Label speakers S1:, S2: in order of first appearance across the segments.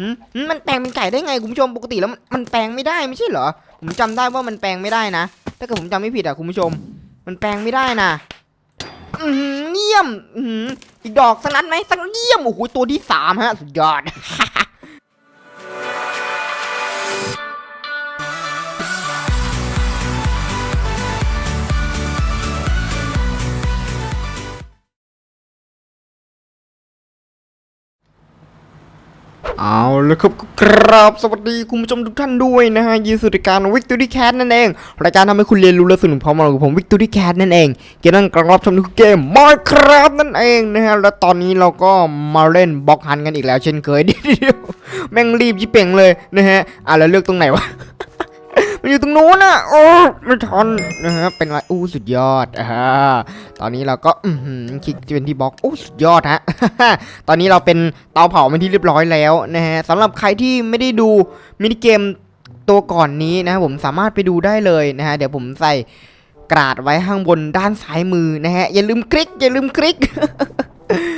S1: หืมมันแปลงเป็นไก่ได้ไงคุณผู้ชมปกติแล้วมันแปลงไม่ได้ไม่ใช่เหรอ ผมจำได้ว่ามันแปลงไม่ได้นะ ถ้าเกิดผมจำไม่ผิดอะคุณผู้ชม มันแปลงไม่ได้นะอือหือเยี่ยม อืมอีกดอกสักนัดไหมสักเยี่ยมโอ้โหตัวที่สามฮะสุดยอด เอาละครับครับสวัสดีคุณผู้ชมทุกท่านด้วยนะฮะยินดีสู่รายการวิกตูดี้แคทนั่นเองรายการทำให้คุณเรียนรู้และสนุกพร้อมกับผมวิกตูดี้แคทนั่นเองเกมนั้นกรับชมทุกเกมมอยครับนั่นเองนะฮะและตอนนี้เราก็มาเล่นบล็อกฮันกันอีกแล้วเช่นเคยเดี๋ยวแม่งรีบยิบเป่งเลยนะฮะอะแล้วเลือกตรงไหนวะ มันอยู่ตรงนู้นน่ะ โอ้ไม่ทันนะฮะ เป็นไรอู้สุดยอดอ่าตอนนี้เราก็อืคลิกเป็นที่บล็อกอู้สุดยอดฮะ ตอนนี้เราเป็นเตาเผาเป็นที่เรียบร้อยแล้วนะฮะสำหรับใครที่ไม่ได้ดูมินิเกมตัวก่อนนี้นะผมสามารถไปดูได้เลยนะฮะ เดี๋ยวผมใส่กราดไว้ข้างบนด้านซ้ายมือนะฮะ อย่าลืมคลิก อย่าลืมคลิก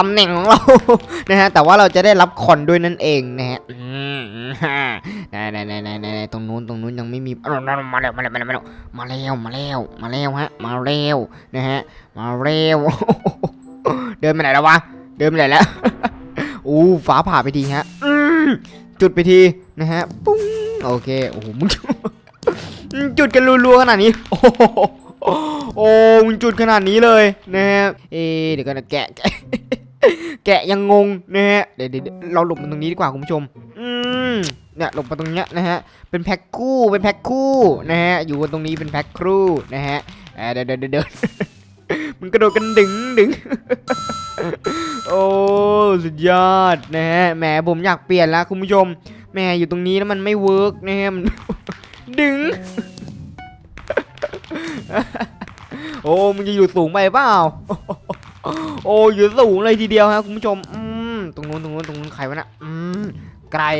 S1: ตำแหน่งของเรา นะฮะ แต่ว่าเราจะได้รับคอนด้วยนั่นเองนะฮะอืมฮ่าไหนไหนไหนไหนไหนไหนตรงนู้นตรงนู้นยังไม่มีอ้าวมาแล้วมาแล้วมาแล้วมาแล้วมาแล้วมาแล้วมาแล้วฮะ มาแล้วนะฮะ มาแล้วเดินไปไหนแล้ววะ เดินไปไหนแล้ว อู้ฟ้าผ่าไปทีฮะอืมจุดไปทีนะฮะ ปุ้ง โอเค โอ้โหมึงจุดกันรัวๆขนาดนี้ โอ้โหโอ้มึงจุดขนาดนี้เลยนะฮะ เอะเดี๋ยวกันนะแกะ แกะยังงงนะฮะเดี๋ยวเราหลบมันตรงนี้ดีกว่าคุณผู้ชม อืมเนี่ยหลบมาตรงเนี้ยนะฮะ เป็นแพ็คคู่ เป็นแพ็คคู่นะฮะ อยู่กันตรงนี้เป็นแพ็คคู่นะฮะเดี๋ยวเดี๋ยวเดี๋ยวเดี๋ยวมันกระโดดกันดึงดึงโอ้สุดยอดนะฮะ แหมผมอยากเปลี่ยนแล้วคุณผู้ชม แหมอยู่ตรงนี้แล้วมันไม่เวิร์กนะฮะมันดึง โอ้มึงจะอยู่สูงไปเปล่า โอ้อยู่สูงเลยทีเดียวฮะคุณผู้ชมอืมตรงนู้นตรงนู้นตรงนู้นใครวะน่ะอืมไก่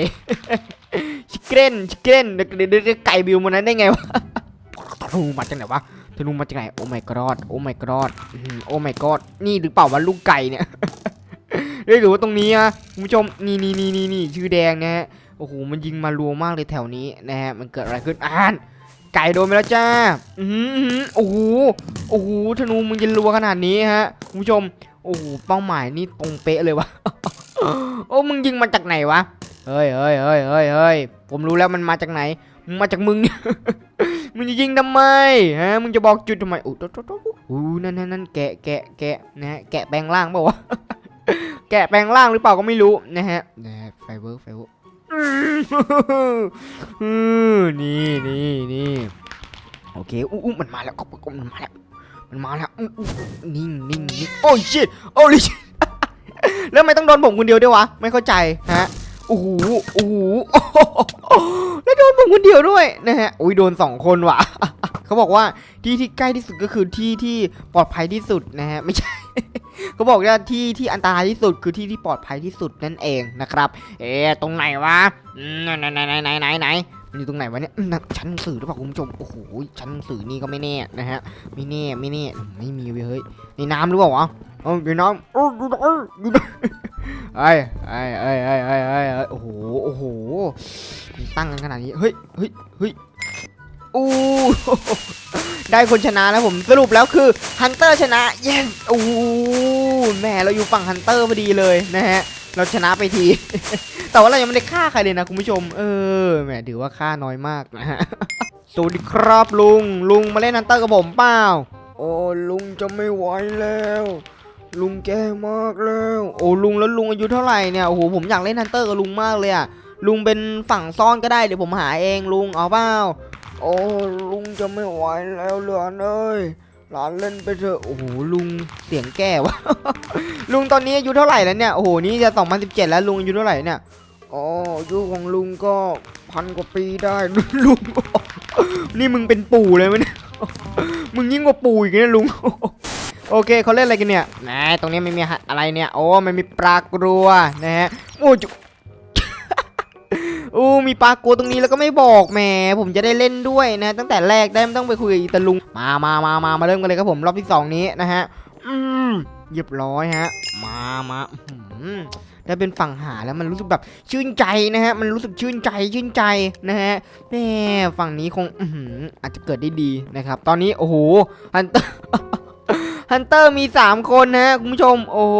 S1: ชิเก้นชิเก้นเดี๋ยวเดี๋ยวเดี๋ยวไก่บิวมันนั้นได้ไงวะธนูมาจากไหนวะธนูมาจากไหนโอ้ my god โอ้ my god อืมโอ้ my god นี่หรือเปล่าวะลูกไก่เนี่ยเฮ้ยหรือว่าตรงนี้อะคุณผู้ชมนี่นี่นี่นี่นี่ชื่อแดงนะฮะโอ้โหมันยิงมารัวมากเลยแถวนี้นะฮะมันเกิดอะไรขึ้นอ่าน ไก่โดนไปแล้วจ้า อือหืออื้อหือโอ้โห โอ้โห ธนูมึงจะรัวขนาดนี้ฮะ คุณผู้ชม โอ้โห เป้าหมายนี่ตรงเป๊ะเลยวะโอ้ มึงยิงมาจากไหนวะ เฮ้ยเฮ้ยเฮ้ยเฮ้ยเฮ้ยผมรู้แล้วมันมาจากไหนมึงมาจากมึง มึงจะยิงทำไม ฮะ มึงจะบอกจุดทำไมอู้โต๊ะโต๊ะโต๊ะอู้นั่นนั่นนั่นแกะแกะแกะนะฮะ แกะแปลงร่างเปล่าวะ แกะแปลงร่างหรือเปล่าก็ไม่รู้นะฮะ นะฮะไฟเวิร์กไฟเวิร์กอืม นี่นี่นี่โอเคอู้มันมาแล้วก็มันมาแล้วมันมาแล้วอู้นิ่งนิ่งนิ่งโอ้ยชิตโอ้ยชิตแล้วทำไม่ต้องโดนผมคนเดียวด้วยวะไม่เข้าใจฮะโอ้โหโอ้โหแล้วโดนผมคนเดียวด้วยนะฮะอุ้ยโดนสองคนว่ะเขาบอกว่าที่ที่ใกล้ที่สุดก็คือที่ที่ปลอดภัยที่สุดนะฮะไม่ใช่ เขาบอกว่าที่ที่อันตรายที่สุดคือที่ที่ปลอดภัยที่สุดนั่นเองนะครับ เอ๊ะตรงไหนวะไหนไหนไหนไหนไหนไหนมันอยู่ตรงไหนวะเนี่ยชั้นสื่อหรือเปล่าคุณผู้ชมโอ้โหชั้นสื่อนี่ก็ไม่แน่นะฮะไม่แน่ไม่แน่ไม่มีเว้ยเฮ้ยในน้ำหรือเปล่าวะเอ้าอยู่น้ำโอ้อยู่น้ำอยู่น้ำไอ้ไอ้ไอ้ไอ้ไอ้ไอ้โอ้โหโอ้โหตั้งกันขนาดนี้เฮ้ยเฮ้ยเฮ้ย อู้ได้คนชนะแล้วผมสรุปแล้วคือฮันเตอร์ชนะเย้โอ้โหแม่เราอยู่ฝั่งฮันเตอร์พอดีเลยนะฮะเราชนะไปที แต่ว่าเรายังไม่ได้ฆ่าใครเลยนะคุณผู้ชม เออแหมถือว่าฆ่าน้อยมากนะฮะสวัสดีครับลุงลุงมาเล่นฮันเตอร์กับผมเปล่าโอ้ลุงจะไม่ไหวแล้ว ลุงแก่มากแล้ว โอ้ลุงแล้วลุงอายุเท่าไหร่เนี่ยโอ้โหผมอยากเล่นฮันเตอร์กับลุงมากเลยอะลุงเป็นฝั่งซ่อนก็ได้เดี๋ยวผมหาเองลุงเอาเปล่า โอ้ลุงจะไม่ไหวแล้วเหลือนเอ้ยหลานเล่นไปเถอะโอ้โหลุงเสียงแก่วะลุงตอนนี้อายุเท่าไหร่แล้วเนี่ยโอ้โหนี่จะ 2017 แล้วลุงอายุเท่าไหร่เนี่ยอ๋ออายุของลุงก็พันกว่าปีได้ลุงบอกนี่มึงเป็นปู่เลยไหมเนี่ยมึงยิ่งกว่าปู่อีกนะลุงโอเคเขาเล่นอะไรกันเนี่ยแหมตรงนี้ไม่มีอะไรเนี่ย โอ้มันมีปลากรัวนะฮะ โอ้จุ อ้มีปลากัวตรงนี้แล้วก็ไม่บอกแหมผมจะได้เล่นด้วยนะ ตั้งแต่แรกได้ไม่ต้องไปคุยกับอีตาลุงมามามามามาเริ่มกันเลยครับผมรอบที่สองนี้นะฮะอืมเรียบร้อยฮะ มามาอื้อหือได้เป็นฝั่งหาแล้วมันรู้สึกแบบชื่นใจนะฮะ มันรู้สึกชื่นใจชื่นใจนะฮะแม่ฝั่งนี้คงอื้อหืออาจจะเกิดได้ดีนะครับ ตอนนี้โอ้โหฮันเตอร์ ฮันเตอร์มี 3 คนนะคุณผู้ชม โอ้โห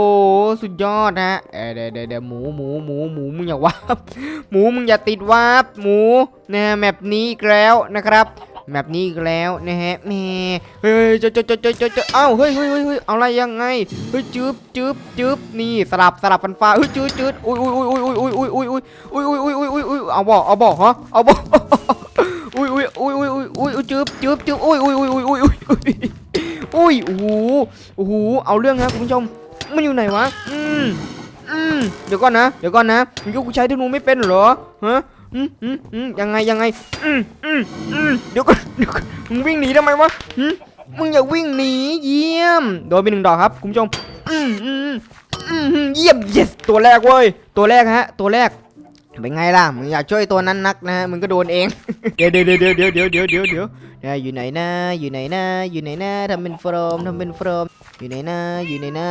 S1: สุดยอดนะฮะเอ้ยเดี๋ยวเดี๋ยวเดะหมูหมูหมูหมูมึงอย่าวาบหมูมึงอย่าติดวาบหมูนะแมปนี้อีกแล้วนะครับแมปนี้อีกแล้วนะฮะแม่เฮ้ยเจเจเจเจเจเจอเอ้าเฮ้ยเฮ้ยเฮ้ยเฮ้ยเอาอะไรยังไงเฮ้ยจืบจืบจืบนี่สลับสลับฟันฟ้าเฮ้ยจืดจืดอุ้ยอุ้ยอุ้ยอุ้ยอุ้ยอุ้ยอุ้ยอุ้ยอุ้ยอุ้ยอุ้ยอุ้ยอุ้ยอุยเอาบอกเอาบอกฮะเอาบอกอุยอุ้ยอุ้ยอุ้ยอุ้ยอุ้ยอุ้ยจืบจืบจืบอุ้ยอุ้ยอุ้ยอุ้ยอุ้ย อุ้ยโอ้โหโอ้โหเอาเรื่องครับคุณผู้ชมมันอยู่ไหนวะอืมอืมเดี๋ยวก่อนนะเดี๋ยวก่อนนะมึงก็กูใช้ธนูไม่เป็นเหรอฮะอืมอืมอืมยังไงยังไงอืมอืมอืมเดี๋ยวก่อนเดี๋ยวก่อนมึงวิ่งหนีทำไมวะหืมมึงอย่าวิ่งหนีเยี่ยมโดนไปหนึ่งดอกครับคุณผู้ชมอืมอืมอืมอืมเยี่ยม yes ตัวแรกเว้ยตัวแรกฮะ ตัวแรกเป็นไงล่ะมึงอยากช่วยตัวนั้นนักนะฮะมึงก็โดนเองเดี๋ยวเดี๋ยวเดี๋ยวเดี๋ยวเดี๋ยวเดี๋ยวเดี๋ยว เดี๋ยวเดี๋ยวอยู่ไหนนะอยู่ไหนนะอยู่ไหนนะทำเป็นโฟมทำเป็นโฟมอยู่ไหนนะอยู่ไหนนะ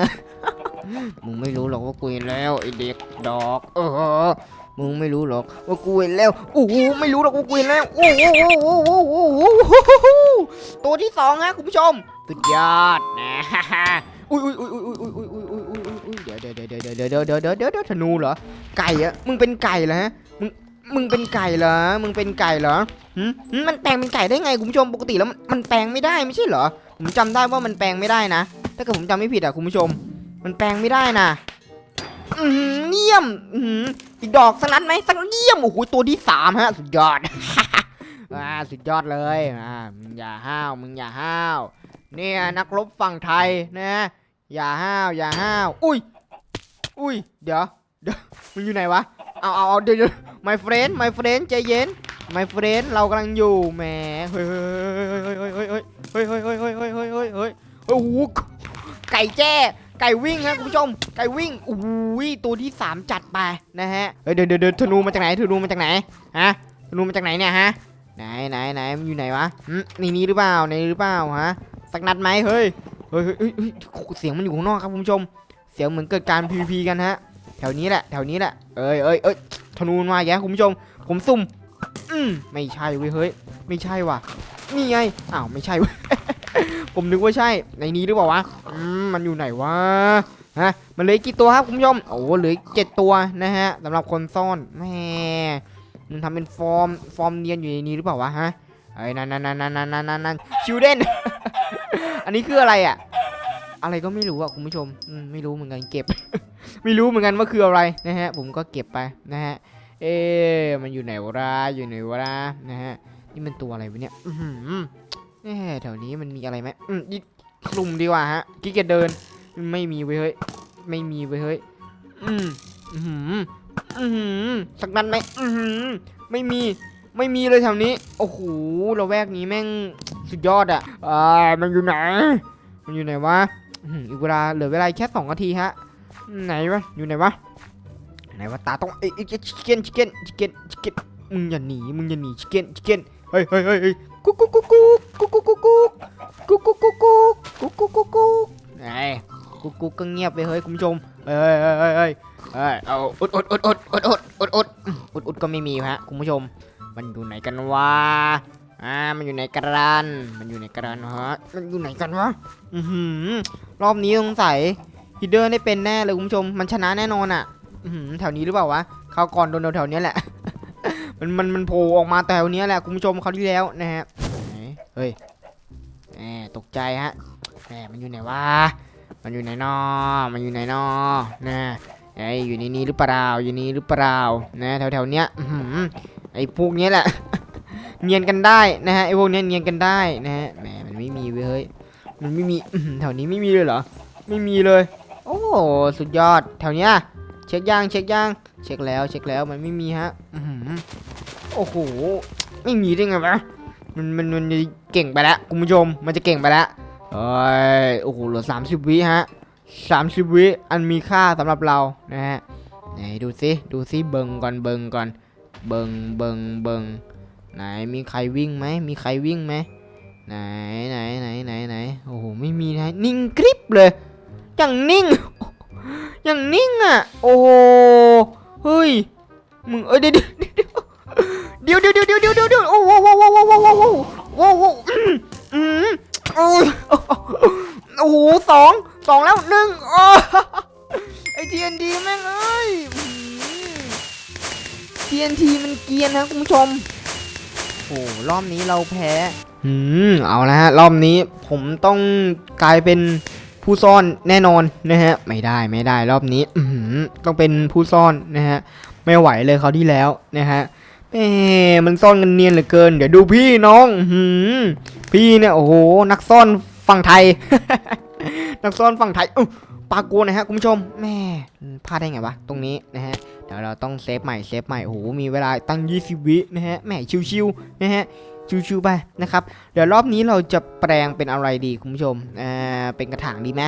S1: มึงไม่รู้หรอกว่ากูเห็นแล้วไอเด็กดอกเออมึงไม่รู้หรอกว่ากูเห็นแล้วโอ้โหไม่รู้หรอกว่ากูเห็นแล้วโอ้โหโอ้โหโอ้โหโอ้โหตัวที่สองฮะคุณผู้ชมสุดยอดนะอุ้ยอุ้ยอุ้ยอุ้ยอุ้ยอุ้ยอุ้ยอุ้ยอุ้ยอุ้ยอุ้ยเดี๋ยวเดี๋ยวเดี๋ยวเดี๋ยวเดี๋ยวเดี๋ยวเดี๋ยวเดี๋ยวเดี๋ยวธนูเหรอไก่อะมึงเป็นไก่เหรอฮะมึง มึงเป็นไก่เหรอ มึงเป็นไก่เหรอหืมมันแปลงเป็นไก่ได้ไงคุณผู้ชมปกติแล้วมันมันแปลงไม่ได้ไม่ใช่เหรอ ผมจำได้ว่ามันแปลงไม่ได้นะ ถ้าเกิดผมจำไม่ผิดอะคุณผู้ชม มันแปลงไม่ได้นะอือหือเยี่ยมอืมอีกดอกสักนัดไหมสักเยี่ยมโอ้โหตัวที่สามฮะ สุดยอดอ่าสุดยอดเลยอ่ามึงอย่าห้าวมึงอย่าห้าวเนี่ยนักรบฝั่งไทยนะอย่าห้าวอย่าห้าว อุ้ย อุ้ย เดี๋ยวเดี๋ยวมึงอยู่ไหนวะ เอาเอาเดี๋ยวเดี๋ยว my friend my friend ใจเย็น my friend เรากำลังอยู่แหมเฮ้ยเฮ้ยเฮ้ยเฮ้ยเฮ้ยเฮ้ยเฮ้ยเฮ้ยเฮ้ยเฮ้ยเฮ้ยเฮ้ยโอ้โหไก่แจ้ไก่วิ่งฮะคุณผู้ชมไก่วิ่งโอ้โหตัวที่สามจัดไปนะฮะเดี๋ยวเดี๋ยวธนูมาจากไหนธนูมาจากไหนฮะธนูมาจากไหนเนี่ยฮะไหนไหนไหนมันอยู่ไหนวะหึในนี้หรือเปล่าในหรือเปล่าฮะสักนัดไหมเฮ้ยเฮ้ยเฮ้ยเฮ้ยเฮ้ยเสียงมันอยู่ข้างนอกครับคุณผู้ชม เสียงเหมือนเกิดการ PVP กันฮะ แถวนี้แหละแถวนี้แหละเอ้ยเอ้ยเอ้ยธนูมาแย่คุณผู้ชม ผมซุ่มอืมไม่ใช่เว้ยเฮ้ยไม่ใช่ว่ะนี่ไงอ้าวไม่ใช่เว้ยผมนึกว่าใช่ในนี้หรือเปล่าวะอืมมันอยู่ไหนวะฮะมันเหลือกี่ตัวครับคุณผู้ชมโอ้เหลือเจ็ดตัวนะฮะสำหรับคนซ่อนแหมมันทำเป็นฟอร์มฟอร์มเนียนอยู่ในนี้หรือเปล่าวะฮะไอ้ยนั่นนั่นนั่นนั่นนั่นนั่นนั่นชิวเดนอันนี้คืออะไรอะ อะไรก็ไม่รู้อะคุณผู้ชมอืมไม่รู้เหมือนกันเก็บ ไม่รู้เหมือนกันว่าคืออะไรนะฮะ ผมก็เก็บไปนะฮะ เอ๊มันอยู่ไหนวะอยู่ไหนวะนะฮะ นี่มันตัวอะไรวะเนี่ย อืมแถวนี้มันมีอะไรไหมอืมยิคลุมดีกว่าฮะกี้เกียจเดิน ไม่มีเว้ยเฮ้ย ไม่มีเว้ยเฮ้ย อืมอือหืออือหือสักนัดไหมอือหือไม่มี ไม่มีเลยแถวนี้ โอ้โหเราแวกนี้แม่งสุดยอดอะอ่ามันอยู่ไหน มันอยู่ไหนวะอีกเวลาเหลือเวลาแค่สองนาทีฮะ ไหนวะ อยู่ไหนวะ ไหนวะ ตาต้องเอ้ยชิคเก้นชิคเก้นชิคเก้นชิคเก้นมึงอย่าหนี มึงอย่าหนีชิคเก้นชิคเก้นเฮ้ยเฮ้ยเฮ้ยเฮ้ยกุ๊กกุ๊กกุ๊กกุ๊กกุ๊กกุ๊กกุ๊กกุ๊กกุ๊กกุ๊กกุ๊กกุ๊กกุ๊กกุ๊กกุ๊กไหนกุ๊กกุ๊กก็เงียบไปเฮ้ยคุณผู้ชมเฮ้ยเฮ้ยเฮ้ยเฮ้ยเฮ้ยเอาอุดอุดอุดอุดอุดอุดอุดอุดอุดอุดก็ไม่มีฮะคุณผู้ชม มันอยู่ไหนกันวะอ่ามันอยู่ในกระดานมันอยู่ในกระดานฮะมันอยู่ไหนกันวะอือหือรอบนี้สงสัย ฮิดเดอร์ได้เป็นแน่เลยคุณผู้ชม มันชนะแน่นอนอะแถวนี้หรือเปล่าวะเขาวก่อนโดนแถวนี้แหละ มันมันมันโผล่ออกมาแถวเนี้ยแหละคุณผู้ชมเขาวที่แล้วนะฮะเฮ้ยแหมตกใจฮะแหมมันอยู่ไหนวะ มันอยู่ไหนนอมันอยู่ไหนนอนะไอยอยู่ในนี้หรือเปล่า อยู่นี่หรือเปล่า นะแถวๆเนี้ยอือหือไอพวกเนี้ยแหละ เนียนกันได้นะฮะไอพวกเนี้ยเนียนกันได้นะฮะแหมมันไม่มีเว้ยเฮ้ย มันไม่มีแถวนี้ไม่มีเลยเหรอ ไม่มีเลย สุดยอดแถวเนี้ยเช็คย่างเช็คย่างเช็คแล้วเช็คแล้วมันไม่มีฮะอื้อหือโอ้โหไม่มีได้ไงวะมันมันมันจะเก่งไปแล้วคุณผู้ชมมันจะเก่งไปแล้วเอ้ยโอ้โหเหลือ30วิฮะ30วิอันมีค่าสำหรับเรานะฮะไหนดูซิดูซิเบิงก่อนเบิงก่อนเบิงเบิงเบิงไหนมีใครวิ่งไหมมีใครวิ่งไหมไหนไหนไหนไหนไหนโอ้โหไม่มีนะนิ่งกริบเลยอย่างนิ่ง อย่างนิ่งอะ โอ้โหเฮ้ย มึงเอ้ยเดี๋ยวเดี๋ยวเดี๋ยวเดี๋ยวเดี๋ยวเดี๋ยวเดี๋ยวเดี๋ยวโอ้โหโอ้โหโอ้โหโอ้โหโอ้โหโอ้โหอืมอืมโอ้โหสองสองแล้วหนึ่งโอ้ไอทีเอ็นดีแม่งเอ้ยทีเอ็นทีมันเกียนนะคุณผู้ชมโอ้รอบนี้เราแพ้ อืม เอาละฮะ รอบนี้ผมต้องกลายเป็น ผู้ซ่อนแน่นอนนะฮะไม่ได้ไม่ได้รอบนี้ต้องเป็นผู้ซ่อนนะฮะไม่ไหวเลยเขาที่แล้วนะฮะเอ๊มันซ่อนกันเนียนเหลือเกิน เดี๋ยวดูพี่น้องหืพี่เนี่ยโอ้โหนักซ่อนฝั่งไทย นักซ่อนฝั่งไทยอปาโกนะฮะคุณผู้ชมแม่พลาดได้ไงวะตรงนี้นะฮะเดี๋ยวเราต้องเซฟใหม่เซฟใหม่โอ้โหมีเวลาตั้ง 20 วินะฮะแหมชิวๆนะฮะ ชิวๆไปนะครับ เดี๋ยวรอบนี้เราจะแปลงเป็นอะไรดีคุณผู้ชมอ่าเป็นกระถางดีไหม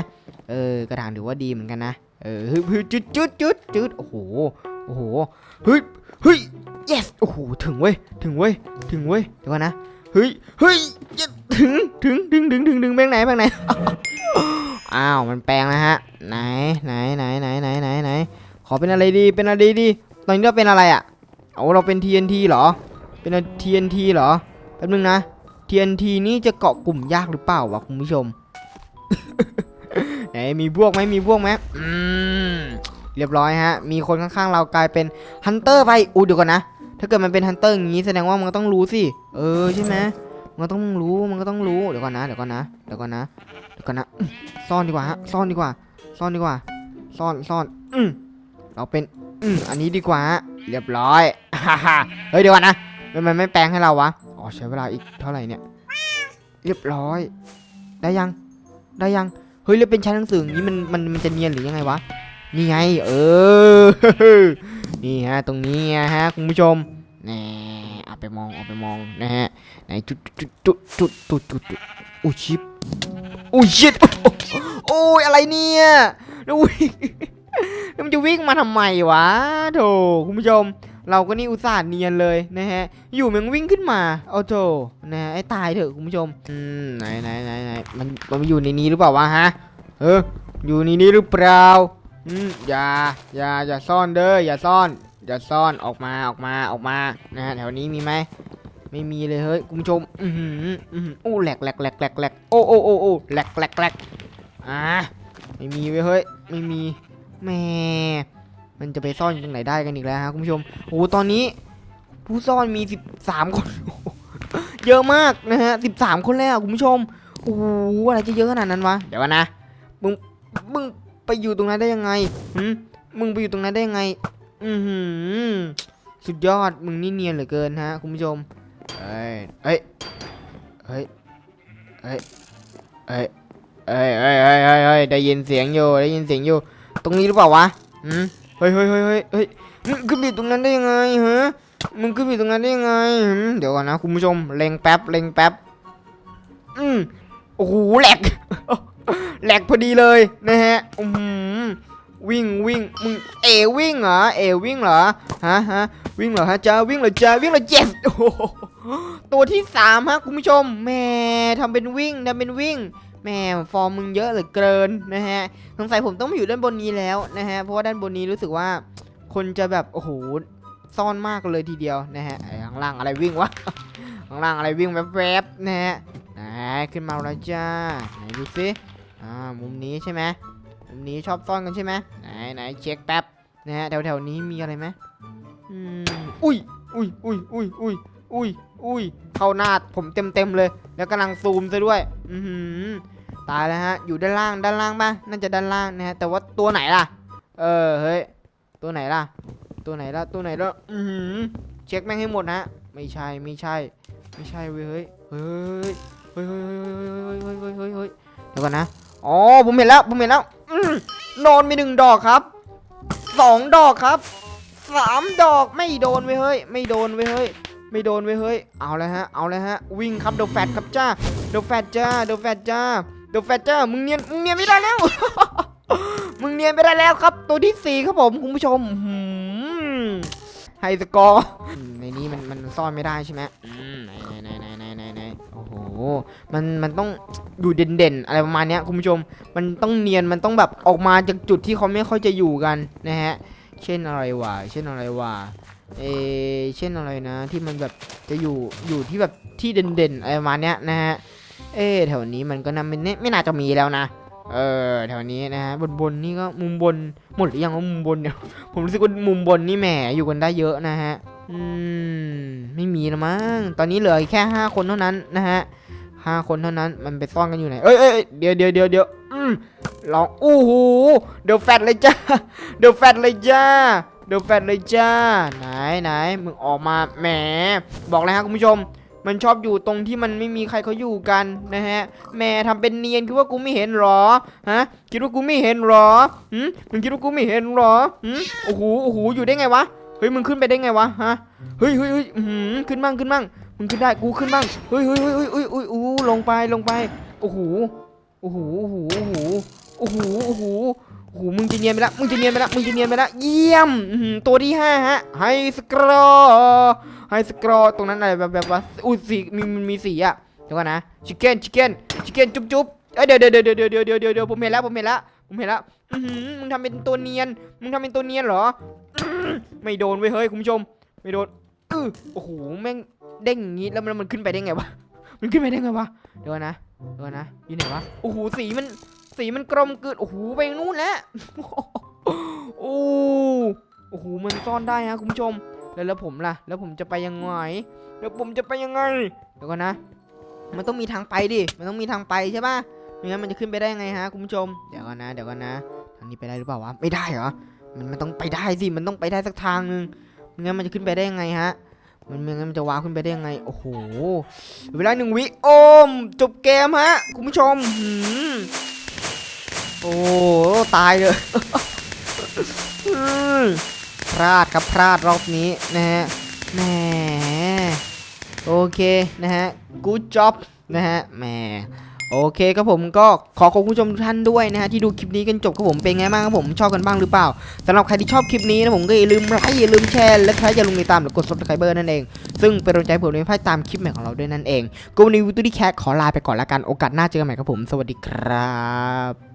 S1: เออกระถางถือว่าดีเหมือนกันนะเออฮึบจุดจุดจุดจุดโอ้โหโอ้โหเฮ้ยเฮ้ย yes โอ้โหถึงเว้ยถึงเว้ยถึงเว้ยเดี๋ยวก่อนะเฮ้ยเฮ้ยถึงถึงถึงถึงถึงถึงแบงไหนแบงไหนอ้าวมันแปลงแล้วฮะไหนไหนไหนไหนไหนไหนไหนขอเป็นอะไรดีเป็นอะไรดีตอนนี้เราเป็นอะไรอะเอาเราเป็น TNT เหรอเป็น TNT เหรอ ป๊บนึงนะ TNT นี่จะเกาะกลุ่มยากหรือเปล่าวะคุณผู้ชมไหนมีพวกไหมมีพวกไหมอืมเรียบร้อยฮะ มีคนข้างๆ เรากลายเป็นฮันเตอร์ไปอู้เดี๋ยวก่อนนะ ถ้าเกิดมันเป็นฮันเตอร์อย่างนี้แสดงว่ามันต้องรู้สิ เออใช่ไหมมันต้องรู้ มันก็ต้องรู้ เดี๋ยวก่อนนะ เดี๋ยวก่อนนะ เดี๋ยวก่อนนะ เดี๋ยวก่อนนะ ซ่อนดีกว่าฮะ ซ่อนดีกว่า ซ่อนดีกว่า ซ่อน ซ่อน อืมเราเป็น อืมอันนี้ดีกว่า เรียบร้อย ฮ่าฮ่าเฮ้ยเดี๋ยวก่อนนะทำไมไม่แปลงให้เราวะ อ๋อใช้เวลาอีกเท่าไหร่เนี่ย เรียบร้อย ได้ยัง ได้ยัง เฮ้ยแล้วเป็นชั้นหนังสืออย่างนี้มันมันมันจะเนียนหรือยังไงวะ นี่ไง เออ นี่ฮะ ตรงนี้ฮะคุณผู้ชมแน่เอาไปมองเอาไปมองนะฮะ ไหนจุดจุดจุดจุดจุดจุดอุ้ยชิปอุ้ยชิดโอ้ยอะไรเนี่ยอุ้ยแล้วมันจะวิ่งมาทำไมวะโถคุณผู้ชม เราก็นี่อุตส่าห์เนียนเลยนะฮะ อยู่มันวิ่งขึ้นมาเอาโถนะฮะไอ้ตายเถอะคุณผู้ชม อืมไหนไหนไหนไหนมันมันอยู่ในนี้หรือเปล่าวะฮะ เออ อยู่ในนี้หรือเปล่า อืมอย่า อย่า อย่าซ่อนเด้อ อย่าซ่อน อย่าซ่อน ออกมา ออกมา ออกมา นะฮะ แถวนี้มีไหมไม่มีเลยเฮ้ยคุณผู้ชม อือหืออือหือโอ้แหลกแหลกแหลกแหลกแหลกโอ้โอ้โอ้โอ้แหลกแหลกแหลกอ่าไม่มีเว้ยเฮ้ย ไม่มีแหม่ มันจะไปซ่อนอยู่ตรงไหนได้กันอีกแล้วฮะคุณผู้ชมโอ้ตอนนี้ผู้ซ่อนมี13คน เยอะมากนะฮะ13คนแล้วคุณผู้ชมโอ้โหอะไรจะเยอะขนาดนั้นวะเดี๋ยวนะมึงมึงไปอยู่ตรงนั้นได้ยังไงหืมมึงไปอยู่ตรงนั้นได้ยังไง อือหือสุดยอดมึงนี่เนียนเหลือเกินฮะคุณผู้ชมเอ้ยเอ้ยเฮ้ยเอ้ยเอ้ยเอ้ยเอ้ยเอ้ยเอ้ยได้ยินเสียงอยู่ได้ยินเสียงอยู่ ตรงนี้หรือเปล่าวะอืม ฮ้ยเฮ้ยเฮ้ยเฮ้ยเฮ้ยมึงขึ้นไปตรงนั้นได้ยังไงฮะมึงขึ้นไปตรงนั้นได้ยังไง เดี๋ยวก่อนนะคุณผู้ชมเล็งแป๊บเล็งแป๊บอืมโอ้โหแหลกแหลกพอดีเลยนะฮะอืมวิ่งวิ่งมึงเอวิ่งเหรอเอวิ่งเหรอฮะฮะวิ่งเหรอฮะจ้าวิ่งเหรอจ้าวิ่งเหรอเจ็บโอ้โหตัวที่สามฮะคุณผู้ชมแม่ทำเป็นวิ่งทำเป็นวิ่ง แม่ฟอร์มมึงเยอะเหลือเกินนะฮะสงสัยผมต้องมาอยู่ด้านบนนี้แล้วนะฮะเพราะว่าด้านบนนี้รู้สึกว่า คนจะแบบโอ้โหซ่อนมากเลยทีเดียวนะฮะข้างล่างอะไรวิ่งวะข้างล่างอะไรวิ่งแวบๆนะฮะไหนขึ้นมาแล้วจ้าไหนดูสิอ่ามุมนี้ใช่ไหมมุมนี้ชอบซ่อนกันใช่ไหมไหนไหนเช็คแป๊บนะฮะแถวแถวๆนี้มีอะไรไหมอืมอุ้ยอุ้ยอุ้ยอุ้ยอุ้ยอุ้ย อุ้ย เข้าหน้าผมเต็มเต็มเลย แล้วกำลังซูมซะด้วย อือตายแล้วฮะ อยู่ด้านล่าง ด้านล่างป่ะ น่าจะด้านล่างนะฮะ แต่ว่าตัวไหนล่ะ เออ เฮ้ย ตัวไหนล่ะ ตัวไหนล่ะ ตัวไหนล่ะ อือเช็คแม่งให้หมดนะ ไม่ใช่ ไม่ใช่ ไม่ใช่เว้ย เฮ้ย เฮ้ย เฮ้ย เฮ้ย เฮ้ย เฮ้ย เฮ้ย เฮ้ยเฮ้ยเดี๋ยวก่อนนะ อ๋อ ผมเห็นแล้ว ผมเห็นแล้วอืมนอนมีหนึ่งดอกครับ สองดอกครับสามดอกไม่โดนเว้ย เฮ้ย ไม่โดนเว้ย เฮ้ย ไม่โดนเว้ยเฮ้ย เอาเลยฮะ เอาเลยฮะ วิ่งครับเดอะแฟตครับจ้า เดอะแฟตจ้า เดอะแฟตจ้า เดอะแฟตจ้า มึงเนียน มึงเนียนไม่ได้แล้ว มึงเนียนไปได้แล้วครับ ตัวที่สี่ครับผมคุณผู้ชมหืมไฮสกอร์ ในนี้มันมันซ่อนไม่ได้ใช่ไหมมไหนไหนไหนไหนไหนไหนโอ้โห มันมันต้องอยู่เด่นๆ อะไรประมาณนี้คุณผู้ชม มันต้องเนียน มันต้องแบบออกมาจากจุดที่เขาไม่ค่อยจะอยู่กันนะฮะ เช่นอะไรวะ เช่นอะไรวะ เอเช่นอะไรนะ ที่มันแบบจะอยู่อยู่ที่แบบที่เด่นๆอะไรประมาณเนี้ยนะฮะเอแถวนี้มันก็น่าไม่ไม่ไม่น่าจะมีแล้วนะเออแถวนี้นะฮะบนบนนี่ก็มุมบนหมดหรือยังว่ามุมบนเนี่ยผมรู้สึกว่ามุมบนนี่แหมอยู่กันได้เยอะนะฮะอืมไม่มีแล้วมั้งตอนนี้เหลือแค่ห้าคนเท่านั้นนะฮะห้าคนเท่านั้นมันไปซ่อนกันอยู่ไหนเอ้ยเอ้ยเอ้ยเดี๋ยวเดี๋ยวเดี๋ยวเดี๋ยวอืมลองอู้หูเดี๋ยวแฟดเลยจ้าเดี๋ยวแฟดเลยจ้า เดี๋ยวแฟดเลยจ้า ไหนไหนมึงออกมาแหม บอกเลยฮะคุณผู้ชม มันชอบอยู่ตรงที่มันไม่มีใครเขาอยู่กันนะฮะแหม่ทำเป็นเนียนคิดว่ากูไม่เห็นหรอฮะคิดว่ากูไม่เห็นหรอหืมมึงคิดว่ากูไม่เห็นหรอหืมโอ้โหโอ้โหอยู่ได้ไงวะเฮ้ยมึงขึ้นไปได้ไงวะฮะเฮ้ยเฮ้ยเฮ้ยขึ้นบ้างขึ้นบ้างมึงขึ้นได้กูขึ้นบ้างเฮ้ยเฮ้ยเฮ้ยเฮ้ยเฮ้ยเฮ้ยโอ้ลงไปลงไปโอ้โหโอ้โหโอ้โหโอ้โหโอ้โหโอ้โห โอ้โหมึงจะเนียนไปละมึงจะเนียนไปละมึงจะเนียนไปละเยี่ยมตัวที่ห้าฮะไฮสกรอไฮสกรอตรงนั้นอะไรแบบแบบว่าอุ้ยสีมีมันมีสีอะเดี๋ยวก่อนนะชิคเก้นชิคเก้นชิคเก้นจุ๊บจุ๊บเอ้ยเดี๋ยวเดี๋ยวเดี๋ยวเดี๋ยวเดี๋ยวเดี๋ยวผมเห็นแล้วผมเห็นแล้วผมเห็นแล้วมึงทำเป็นตัวเนียนมึงทำเป็นตัวเนียนเหรอไม่โดนเว้ยเฮ้ยคุณผู้ชม ไม่โดนเออโอ้โหแม่งเด้งงี้แล้วมันมันขึ้นไปได้ไงวะมันขึ้นไปได้ไงวะเดี๋ยวนะเดี๋ยวนะอยู่ไหนวะโอ้โหสีมัน สีมันกลมกลืนโอ้โหไปนู่นแล้วโอ้โอ้โหมันซ่อนได้ฮะคุณผู้ชม แล้วแล้วผมล่ะ แล้วผมจะไปยังไง แล้วผมจะไปยังไงเดี๋ยวก่อนนะ มันต้องมีทางไปดิ มันต้องมีทางไปใช่ป่ะไม่งั้นมันจะขึ้นไปได้ยังไงฮะคุณผู้ชม เดี๋ยวก่อนนะ เดี๋ยวก่อนนะ ทางนี้ไปได้หรือเปล่าวะ ไม่ได้เหรอ มันมันต้องไปได้สิ มันต้องไปได้สักทางหนึงไม่งั้นมันจะขึ้นไปได้ยังไงฮะ มันไม่งั้นมันจะว้าขึ้นไปได้ยังไง โอ้โห เวลาหนึ่งวิ โอม จบเกมฮะคุณผู้ชมหืม โอ้ตายเลยพลาดครับพลาดรอบนี้นะฮะแหมโอเคนะฮะ good job นะฮะแหมโอเคครับผมก็ขอขอบคุณผู้ชมทุกท่านด้วยนะฮะที่ดูคลิปนี้กันจบครับผมเป็นไงบ้างครับผมชอบกันบ้างหรือเปล่าสำหรับใครที่ชอบคลิปนี้นะผมก็อย่าลืมไลค์อย่าลืมแชร์และใครจะลงติดตามหรือกด subscribe นั่นเอง ซึ่งเป็นกำลังใจผมในภาคตามคลิปใหม่ของเราด้วยนั่นเองก็วันนี้วิตูดี้แคทขอลาไปก่อนละกันโอกาสหน้าเจอกันใหม่ครับผม สวัสดีครับ